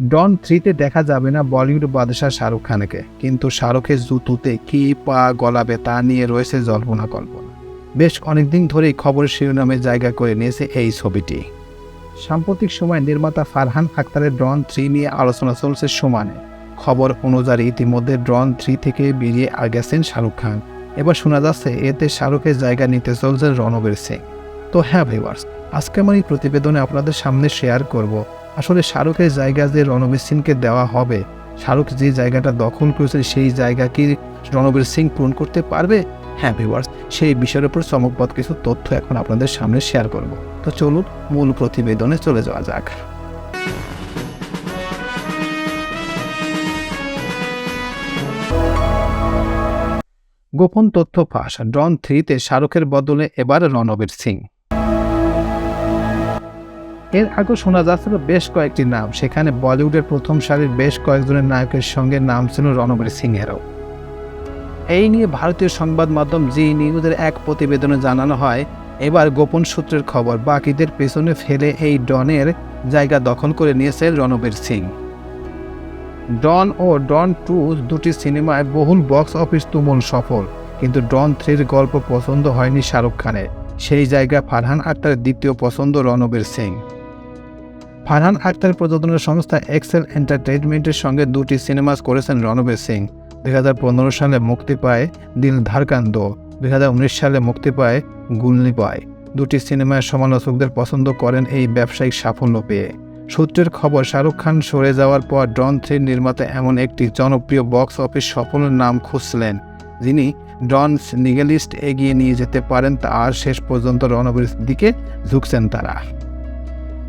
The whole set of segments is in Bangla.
ডন থ্রিতে দেখা যাবে না বলিউড বাদশাহ শাহরুখ খানকে। কিন্তু শাহরুখের জুতুতে কি পা গলাবে তা নিয়ে রয়েছে জল্পনা কল্পনা। বেশ অনেকদিন ধরেই খবরের শিরোনামে জায়গা করে নিয়েছে এই ছবিটি। সাম্প্রতিক সময় নির্মাতা ফারহান আক্তারের ড্রন থ্রি নিয়ে আলোচনা চলছে সমানে। খবর অনুযায়ী ইতিমধ্যে ড্রন থ্রি থেকে বেরিয়ে গেছেন শাহরুখ খান। এবার শোনা যাচ্ছে এতে শাহরুখের জায়গা নিতে চলছে রণবীর সিং। তো হ্যাঁ ভিউয়ার্স আজকে আমার এই প্রতিবেদনে আপনাদের সামনে শেয়ার করব আসলে শাহরুখের জায়গা যে রণবীর সিংকে দেওয়া হবে, শাহরুখ যে জায়গাটা দখল করেছে সেই জায়গা কি রণবীর সিং পূরণ করতে পারবে? হ্যাঁ ভিউয়ার্স সেই বিষয়ের উপর চমকপদ কিছু তথ্য এখন আপনাদের সামনে শেয়ার করব। তো চলুন মূল প্রতিবেদনে চলে যাওয়া যাক। গোপন তথ্য ফাঁস ডন থ্রিতে শাহরুখের বদলে এবার রণবীর সিং। এর আগে শোনা যাচ্ছিল বেশ কয়েকটি নাম। সেখানে বলিউডের প্রথম সারির বেশ কয়েকজনের নায়কের সঙ্গে নাম ছিল রণবীর সিংহেরও এই নিয়ে ভারতীয় সংবাদ মাধ্যম জি নিউজের এক প্রতিবেদনে জানানো হয়, এবার গোপন সূত্রের খবর, বাকিদের পেছনে ফেলে এই ডনের জায়গা দখল করে নিয়েছে রণবীর সিং। ডন ও ডন টু দুটি সিনেমায় বহুল বক্স অফিস তুমুল সফল, কিন্তু ডন থ্রির গল্প পছন্দ হয়নি শাহরুখ খানের। সেই জায়গা ফারহান আক্তারের দ্বিতীয় পছন্দ রণবীর সিং। ফারহান আক্তার প্রযোজনা সংস্থা এক্সেল এন্টারটেইনমেন্টের সঙ্গে দুটি সিনেমা করেছেন রণবীর সিং। দুই হাজার পনেরো সালে মুক্তি পায় দিল ধারকান্দ দুই হাজার উনিশ সালে মুক্তি পায় গুলনি পায়। দুটি সিনেমায় সমালোচকদের পছন্দ করেন এই ব্যবসায়িক সাফল্য পেয়ে। সূত্রের খবর, শাহরুখ খান সরে যাওয়ার পর ডন থ্রির নির্মাতা এমন একটি জনপ্রিয় বক্স অফিস সফলের নাম খুঁজছিলেন যিনি ডন নিগেলিস্ট এগিয়ে নিয়ে যেতে পারেন তা আর শেষ পর্যন্ত রণবীর দিকে ঝুঁকছেন তারা।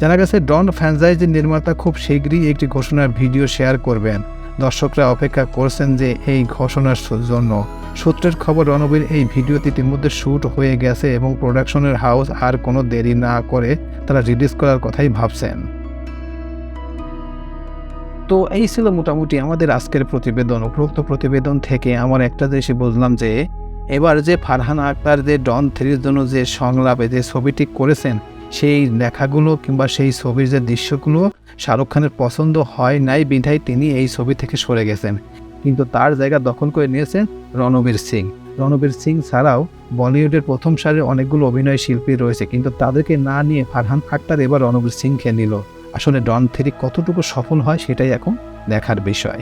জানা গেছে ডন ফ্র্যাঞ্চাইজির নির্মাতা খুব শীঘ্রই একটি ঘোষণার ভিডিও শেয়ার করবেন। দর্শকরা অপেক্ষা করছেন যে এই ঘোষণার জন্য। সূত্রের খবর, রণবীর এই ভিডিওটি ইতিমধ্যে শ্যুট হয়ে গেছে এবং প্রোডাকশনের হাউস আর কোনো দেরি না করে তারা রিলিজ করার কথাই ভাবছেন। তো এই ছিল মোটামুটি আমাদের আজকের প্রতিবেদন। উপরোক্ত প্রতিবেদন থেকে আমার একটা জিনিস বুঝলাম যে, এবার যে ফারহান আক্তার যে ডন থ্রির জন্য যে সংলাপে যে ছবিটি করেছেন সেই লেখাগুলো কিংবা সেই ছবির যে দৃশ্যগুলো শাহরুখ খানের পছন্দ হয় নাই বিধায় তিনি এই ছবি থেকে সরে গেছেন। কিন্তু তার জায়গা দখল করে নিয়েছেন রণবীর সিং। রণবীর সিং ছাড়াও বলিউডের প্রথম সারির অনেকগুলো অভিনয় শিল্পী রয়েছে, কিন্তু তাদেরকে না নিয়ে ফারহান আক্তার এবার রণবীর সিংকে নিল। আসলে ডন থ্রি কতটুকু সফল হয় সেটাই এখন দেখার বিষয়।